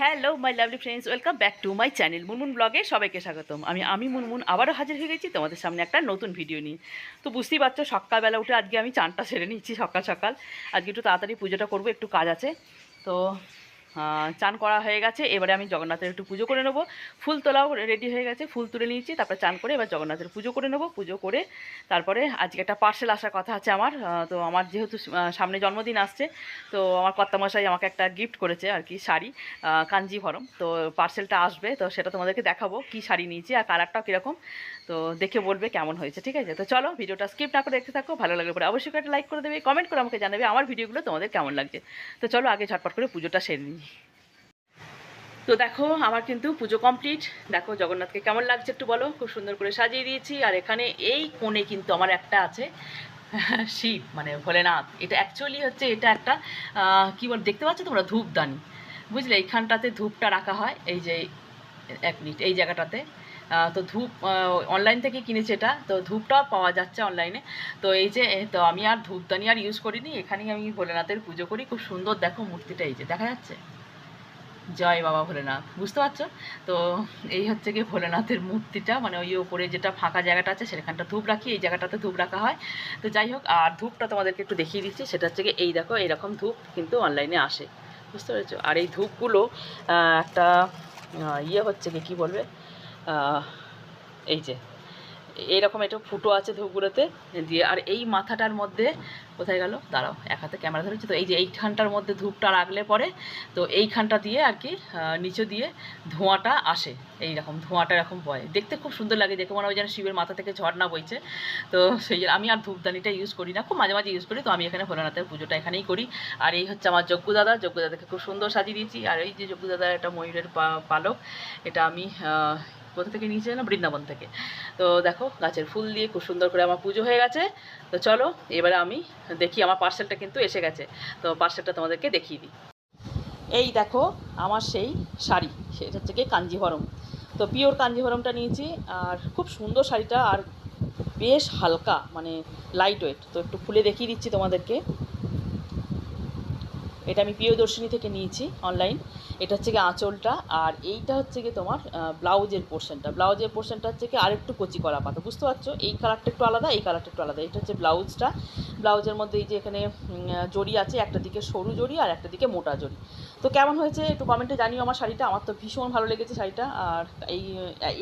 Hello my lovely friends welcome back to my channel Munmun ব্লগে সবাইকে স্বাগতম। আমি আমি মুনমুন আবারও হাজির হয়ে গেছি তোমাদের সামনে একটা নতুন ভিডিও নিয়ে। তো বুঝতেই পারছ, সকালবেলা উঠে আজকে আমি চানটা সেরে নিচ্ছি সকাল সকাল। আজকে একটু তাড়াতাড়ি পুজোটা করব, একটু কাজ আছে। তো চান করা হয়ে গেছে। এবারে আমি জগন্নাথের একটু পুজো করে নেব। ফুল তোলাও রেডি হয়ে গেছে, ফুল তুলে নিয়েছি, তারপরে চান করে এবার জগন্নাথের পুজো করে নেব। পুজো করে তারপরে আজকে একটা পার্সেল আসার কথা আছে আমার। তো আমার যেহেতু সামনে জন্মদিন আসছে, তো আমার কর্তামশাই আমাকে একটা গিফট করেছে আর কি, শাড়ি কাঞ্জিভরম। তো পার্সেলটা আসবে, তো সেটা তোমাদেরকে দেখাবো কি শাড়ি নিয়েছি আর কালারটাও কীরকম। তো দেখে বলবে কেমন হয়েছে, ঠিক আছে? তো চলো ভিডিওটা স্কিপ না করে দেখতে থাকো, ভালো লাগলে পরে অবশ্যই একটা লাইক করে দেবে কমেন্ট করে আমাকে জানাবে আমার ভিডিওগুলো তোমাদের কেমন লাগছে। তো চলো আগে ঝটপট করে পুজোটা সেরে নিই। তো দেখো, আমার কিন্তু পুজো কমপ্লিট দেখো, জগন্নাথকে কেমন লাগছে একটু বলো? খুব সুন্দর করে সাজিয়ে দিয়েছি। আর এখানে এই কোণে কিন্তু আমার একটা আছে, শিব মানে ভোলেনাথ। এটা অ্যাকচুয়ালি হচ্ছে, এটা একটা কি বল, দেখতে পাচ্ছ তোমরা? ধূপদানি। বুঝলে? এইখানটাতে ধূপটা রাখা হয়। এই যে, এক মিনিট, এই জায়গাটাতে। তো ধূপ অনলাইন থেকে কিনেছি এটা। তো ধূপটাও পাওয়া যাচ্ছে অনলাইনে তো এই যে, তো আমি আর ধূপদানি আর ইউজ করিনি। এখানেই আমি ভোলেনাথের পুজো করি। খুব সুন্দর দেখো মূর্তিটা, এই যে, দেখা যাচ্ছে? জয় বাবা ভোলেনাথ, বুঝতে পারছ? তো এই হচ্ছে কি ভোলেনাথের মূর্তিটা মানে ওই ওপরে যেটা ফাঁকা জায়গাটা আছে, সেখানটা ধূপ রাখি, এই জায়গাটাতে ধূপ রাখা হয়। তো যাই হোক, আর ধূপটা তোমাদেরকে একটু দেখিয়ে দিচ্ছি, সেটা হচ্ছে কি এই দেখো এইরকম ধূপ কিন্তু অনলাইনে আসে, বুঝতে পেরেছ? আর এই ধূপগুলো একটা ইয়ে হচ্ছে কি কী বলবে? এই যে এইরকম একটা ফুটো আছে ধূপগুলোতে দিয়ে আর এই মাথাটার মধ্যে কোথায় গেল? দাঁড়াও, এক হাতে ক্যামেরা ধরেছি তো, এই যে এইখানটার মধ্যে ধূপটা রাখলে পরে তো এইখানটা দিয়ে আর কি নিচে দিয়ে ধোঁয়াটা আসে এই রকম ধোঁয়াটা এরকম বয়। দেখতে খুব সুন্দর লাগে, দেখে মনে হয় যেন শিবের মাথা থেকে ঝর্ণা বইছে। তো সেই আমি আর ধূপদানিটা ইউজ করি না, খুব মাঝে মাঝে ইউজ করি, তো আমি এখানে ভোলানাথের পুজোটা এখানেই করি। আর এই হচ্ছে আমার যজ্ঞ দাদা খুব সুন্দর সাজিয়ে দিয়েছি। আর এই যে যজ্ঞ দাদার একটা ময়ূরের পালক, এটা আমি কোথা থেকে নিয়েছি না বৃন্দাবন থেকে। তো দেখো, গাছের ফুল দিয়ে খুব সুন্দর করে আমার পুজো হয়ে গেছে। তো চলো, এবারে আমি দেখি আমার পার্সেলটা কিন্তু এসে গেছে। তো পার্সেলটা তোমাদেরকে দেখিয়ে দিই। এই দেখো, আমার সেই শাড়ি, সেটা হচ্ছে কি কাঞ্জিভরম। তো পিওর কাঞ্জিভরমটা নিয়েছি, আর খুব সুন্দর শাড়িটা, আর বেশ হালকা মানে লাইট ওয়েট তো একটু খুলে দেখিয়ে দিচ্ছি তোমাদেরকে। এটা আমি প্রিয়দর্শিনী থেকে নিয়েছি অনলাইন এটা হচ্ছে কি আঁচলটা আর এইটা হচ্ছে গিয়ে তোমার ব্লাউজের পোর্শনটা ব্লাউজের পোর্শনটা হচ্ছে কি আরেকটু কচি করা পাতা, বুঝতে পারছ? এই কালারটা একটু আলাদা, এই কালারটা একটু আলাদা। এটা হচ্ছে ব্লাউজটা। ব্লাউজের মধ্যে এই যে এখানে জড়ি আছে, একটা দিকে সরু জড়ি আর একটা দিকে মোটা জড়ি। তো কেমন হয়েছে একটু কমেন্টে জানিও আমার শাড়িটা, আমার তো ভীষণ ভালো লেগেছে শাড়িটা। আর এই,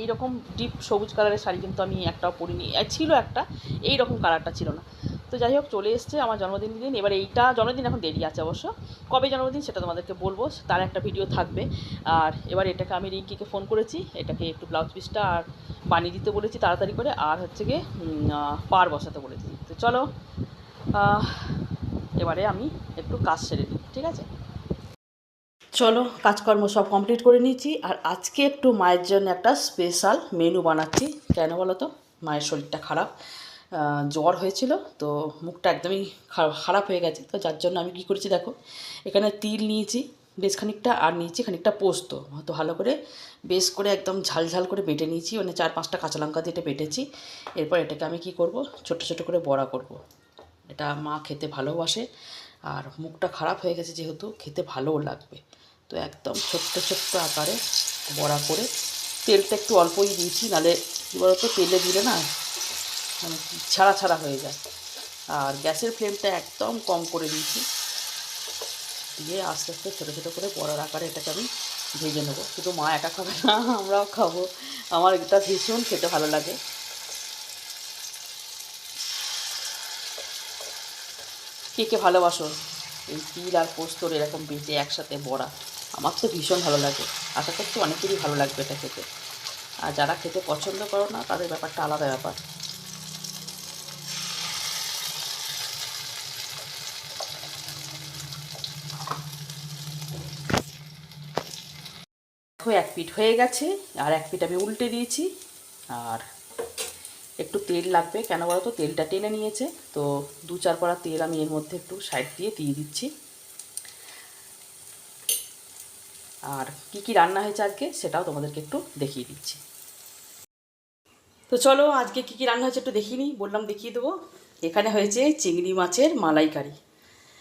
এইরকম ডিপ সবুজ কালারের শাড়ি কিন্তু আমি একটাও পরিনি ছিল একটা এই রকম কালারটা ছিল না। তো যাই হোক, চলে এসছে আমার জন্মদিন দিন। এবার এইটা জন্মদিন এখন দেরি আছে অবশ্য। কবে জন্মদিন সেটা তোমাদেরকে বলব, তার একটা ভিডিও থাকবে। আর এবার এটাকে আমি রিঙ্কিকে ফোন করেছি, এটাকে একটু ব্লাউজ পিসটা আর বানিয়ে দিতে বলেছি তাড়াতাড়ি করে, আর হচ্ছে গিয়ে পার বসাতে বলেছি তো চলো এবারে আমি একটু কাজ সেরে নিই, ঠিক আছে? চলো, কাজকর্ম সব কমপ্লিট করে নিয়েছি, আর আজকে একটু মায়ের জন্য একটা স্পেশাল মেনু বানাচ্ছি। কেন বলো তো? মায়ের শরীরটা খারাপ। জ্বর হয়েছিল, তো মুখটা একদমই খারাপ হয়ে গেছে। তো যার জন্য আমি কী করেছি দেখো, এখানে তিল নিয়েছি, বেশ খানিকটা, আর নিয়েছি খানিকটা পোস্ত। তো ভালো করে বেশ করে একদম ঝাল ঝাল করে বেটে নিয়েছি মানে চার পাঁচটা কাঁচা লঙ্কা দিয়ে এটা বেটেছি। এরপর এটাকে আমি কি করব ছোট ছোট করে বড়া করব। এটা মা খেতে ভালোবাসে, আর মুখটা খারাপ হয়ে গেছে যেহেতু, খেতে ভালোও লাগবে। তো একদম ছোট্ট ছোট্ট আকারে বড়া করে তেলটা একটু অল্পই দিয়েছি নাহলে কী বলতো, তেলে দিলে না মানে ছাড়া ছাড়া হয়ে যায়। আর গ্যাসের ফ্লেমটা একদম কম করে দিয়েছি। দিয়ে আস্তে আস্তে ছোটো ছোটো করে বড়ার আকারে এটাকে আমি ভেজে নেব। শুধু মা একা খাবে না, আমরাও খাব। আমার এটা ভীষণ খেতে ভালো লাগে। কে কে ভালোবাসো? এই তিল আর পোস্তর এরকম বেটে একসাথে বড়া, আমার তো ভীষণ ভালো লাগে। আশা করছি অনেকেরই ভালো লাগবে এটা খেতে। আর যারা খেতে পছন্দ করো না, তাদের ব্যাপারটা আলাদা ব্যাপার। দেখো, এক পিঠ হয়ে গেছে, আর এক পিঠ আমি উল্টে দিয়েছি। আর একটু তেল লাগবে, কেন বলো তো তেলটা টেনে নিয়েছে, তো দু চার কড়া তেল আমি এর মধ্যে একটু সাইড দিয়ে দিয়ে দিচ্ছি। আর কি কি রান্না হয়েছে আজকে, সেটাও তোমাদেরকে একটু দেখিয়ে দিচ্ছি। তো চলো, আজকে কি কি রান্না হয়েছে একটু দেখিয়ে নিই বললাম দেখিয়ে দেবো। এখানে হয়েছে চিংড়ি মাছের মালাইকারি।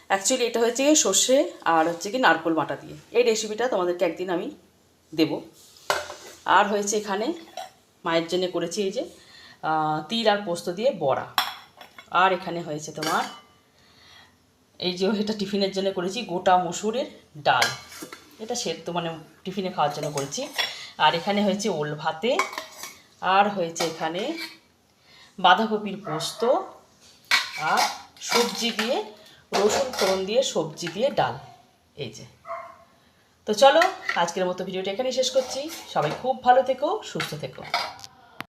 অ্যাকচুয়ালি এটা গিয়ে সর্ষে আর হচ্ছে কি নারকোল বাটা দিয়ে। এই রেসিপিটা তোমাদেরকে একদিন আমি দেব। আর হয়েছে এখানে মায়ের জন্য করেছি এই যে তিল আর পোস্ত দিয়ে বড়া। আর এখানে হয়েছে তোমার, এই যে এটা টিফিনের জন্য করেছি গোটা মসুরের ডাল। এটা সেদ্ধ মানে টিফিনে খাওয়ার জন্য করেছি। আর এখানে হয়েছে ওল ভাতে, আর হয়েছে এখানে বাঁধাকপির পোস্ত, আর সবজি দিয়ে রসুন ফোড়ন দিয়ে সবজি দিয়ে ডাল। এই যে। তো চলো আজকের মতো ভিডিওটা এখানেই শেষ করছি। সবাই খুব ভালো থেকো সুস্থ থেকো।